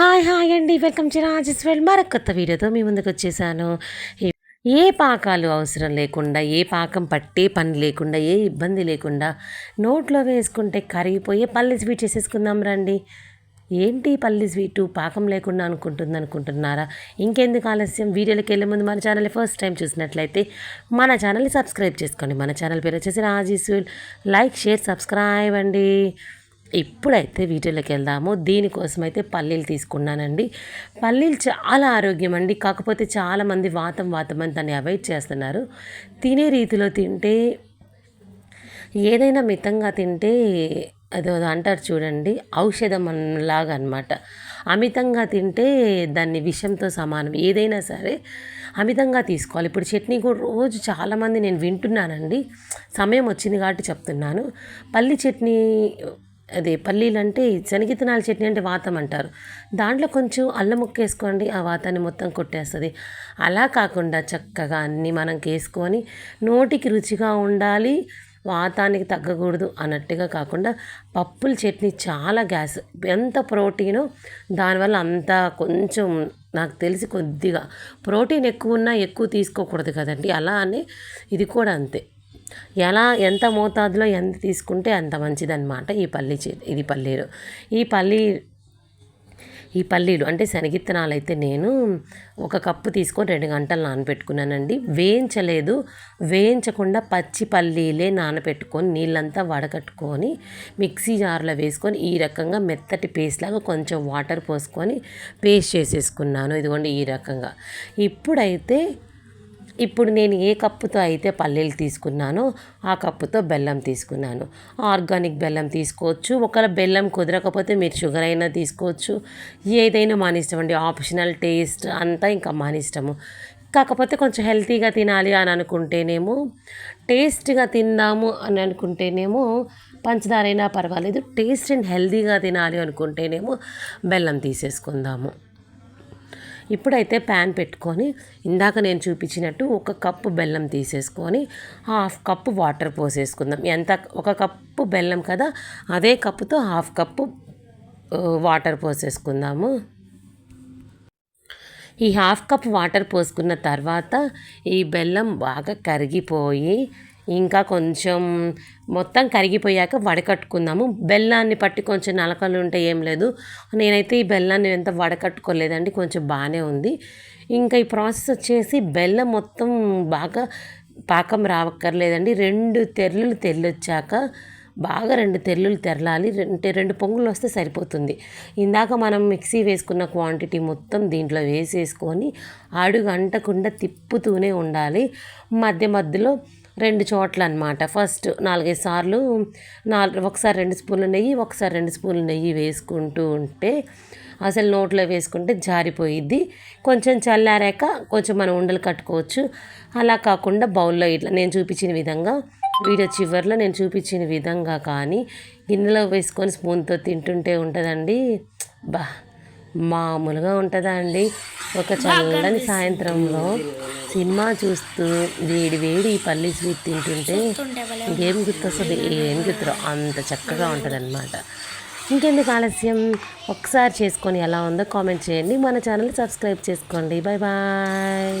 Hi hi అండి. Welcome to Rajes well. మరొక కొత్త వీడియోతో మీ ముందుకు వచ్చేసాను. ఏ పాకాలు అవసరం లేకుండా ఏ పాకం పట్టే పని లేకుండా ఏ ఇబ్బంది లేకుండా నోట్లో వేసుకుంటే కరిగిపోయే పల్లి స్వీట్ చేసేసుకుందాం రండి. ఏంటి పల్లి స్వీటు? పాకం లేకుండా అనుకుంటుంది అనుకుంటున్నారా? ఇంకెందుకు ఆలస్యం? వీడియోలోకి వెళ్ళే ముందు మన ఛానల్ ఫస్ట్ టైం చూసినట్లయితే మన ఛానల్ని సబ్స్క్రైబ్ చేసుకోండి మన ఛానల్ పేరు వచ్చేసి రాజీస్వల్ లైక్ షేర్ సబ్స్క్రైబ్ అండి. ఇప్పుడైతే వీటిలోకి వెళ్దాము దీనికోసం అయితే పల్లీలు తీసుకున్నానండి. పల్లీలు చాలా ఆరోగ్యం అండి కాకపోతే చాలామంది వాతం వాతం అని దాన్ని అవాయిడ్ చేస్తున్నారు. తినే రీతిలో తింటే ఏదైనా మితంగా తింటే అదో అంటారు చూడండి ఔషధం లాగా అనమాట అమితంగా తింటే దాన్ని విషంతో సమానం. ఏదైనా సరే అమితంగా తీసుకోవాలి. ఇప్పుడు చట్నీ కూడా రోజు చాలామంది నేను వింటున్నానండి. సమయం వచ్చింది కాబట్టి చెప్తున్నాను. పల్లి చట్నీ అదే పల్లీలు అంటే శనగిత్తనాల చట్నీ అంటే వాతం అంటారు. దాంట్లో కొంచెం అల్లం ముక్కేసుకోండి ఆ వాతాన్ని మొత్తం కొట్టేస్తుంది. అలా కాకుండా చక్కగా అన్నీ మనం వేసుకొని నోటికి రుచిగా ఉండాలి వాతానికి తగ్గకూడదు అన్నట్టుగా కాకుండా పప్పుల చట్నీ చాలా గ్యాస్ ఎంత ప్రోటీనో దానివల్ల అంత కొంచెం నాకు తెలిసి కొద్దిగా ప్రోటీన్ ఎక్కువ ఉన్నా ఎక్కువ తీసుకోకూడదు కదండి. అలా అని ఇది కూడా అంతే. ఎలా ఎంత మోతాదులో ఎంత తీసుకుంటే అంత మంచిదన్నమాట ఈ పల్లి చే ఇది పల్లీలు. ఈ పల్లీ ఈ పల్లీలు అంటే శనగిత్తనాలు అయితే నేను ఒక కప్పు తీసుకొని రెండు గంటలు నానబెట్టుకున్నానండి. వేయించలేదు. వేయించకుండా పచ్చి పల్లీలే నానబెట్టుకొని నీళ్ళంతా వడకట్టుకొని మిక్సీ జార్లో వేసుకొని ఈ రకంగా మెత్తటి పేస్ట్ లాగా కొంచెం వాటర్ పోసుకొని పేస్ట్ చేసేసుకున్నాను. ఇదిగోండి ఈ రకంగా. ఇప్పుడైతే ఇప్పుడు నేను ఏ కప్పుతో అయితే పల్లీలు తీసుకున్నానో ఆ కప్పుతో బెల్లం తీసుకున్నాను. ఆర్గానిక్ బెల్లం తీసుకోవచ్చు. ఒకవేళ బెల్లం కుదరకపోతే మీరు షుగర్ అయినా తీసుకోవచ్చు. ఏదైనా మన ఇష్టం అండి. ఆప్షనల్ టేస్ట్ అంతా ఇంకా మన ఇష్టము. కాకపోతే కొంచెం హెల్తీగా తినాలి అని అనుకుంటేనేమో టేస్ట్గా తిందాము అని అనుకుంటేనేమో పంచదార అయినా పర్వాలేదు టేస్ట్ అండ్ హెల్తీగా తినాలి అనుకుంటేనేమో బెల్లం తీసేసుకుందాము. ఇప్పుడైతే ప్యాన్ పెట్టుకొని ఇందాక నేను చూపించినట్టు ఒక కప్పు బెల్లం తీసేసుకొని హాఫ్ కప్పు వాటర్ పోసేసుకుందాం. ఎంత ఒక కప్పు బెల్లం కదా అదే కప్పుతో హాఫ్ కప్పు వాటర్ పోసేసుకుందాము. ఈ హాఫ్ కప్ వాటర్ పోసుకున్న తర్వాత ఈ బెల్లం బాగా కరిగిపోయి ఇంకా కొంచెం మొత్తం కరిగిపోయాక వడకట్టుకుందాము. బెల్లాన్ని పట్టి కొంచెం నలకలు ఉంటే ఏం లేదు. నేనైతే ఈ బెల్లాన్ని ఎంత వడకట్టుకోలేదండి కొంచెం బాగానే ఉంది. ఇంకా ఈ ప్రాసెస్ వచ్చేసి బెల్లం మొత్తం బాగా పాకం రావక్కర్లేదండి. రెండు తెరలు తెల్లొచ్చాక బాగా రెండు తెల్లులు తెరలాలి. రెండు రెండు పొంగులు వస్తే సరిపోతుంది. ఇందాక మనం మిక్సీ వేసుకున్న క్వాంటిటీ మొత్తం దీంట్లో వేసేసుకొని అడుగు అంటకుండా తిప్పుతూనే ఉండాలి. మధ్య మధ్యలో రెండు చోట్ల అనమాట ఫస్ట్ నాలుగైదు సార్లు నాలుగు ఒకసారి రెండు స్పూన్లు నెయ్యి ఒకసారి రెండు స్పూన్లు నెయ్యి వేసుకుంటూ ఉంటే అసలు నోట్లో వేసుకుంటే జారిపోయిద్ది. కొంచెం చల్లారాక కొంచెం మనం ఉండలు కట్టుకోవచ్చు. అలా కాకుండా బౌల్లో ఇట్లా నేను చూపించిన విధంగా వీడియో చివరిలో నేను చూపించిన విధంగా కానీ గిన్నెలో వేసుకొని స్పూన్తో తింటుంటే ఉంటుందండి. బా మామూలుగా ఉంటుందా అండి? ఒక చల్లని సాయంత్రంలో సినిమా చూస్తూ వేడి వేడి పల్లి స్వీట్ తింటుంటే ఇంకేం గుర్తొస్తుంది? ఏం గుర్తురో అంత చక్కగా ఉంటుంది అనమాట ఇంకెందుకు ఆలస్యం? ఒకసారి చేసుకొని ఎలా ఉందో కామెంట్ చేయండి. మన ఛానల్ సబ్స్క్రైబ్ చేసుకోండి. Bye bye.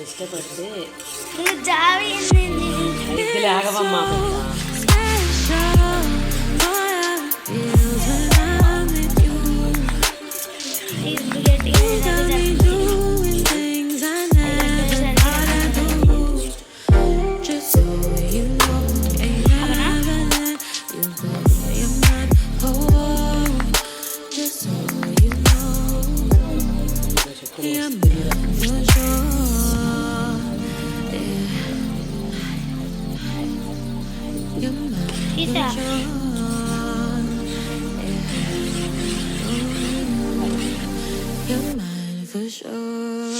దాన్ని ఇష్టపడితే Javi You're mine for sure.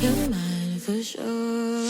You're mine for sure.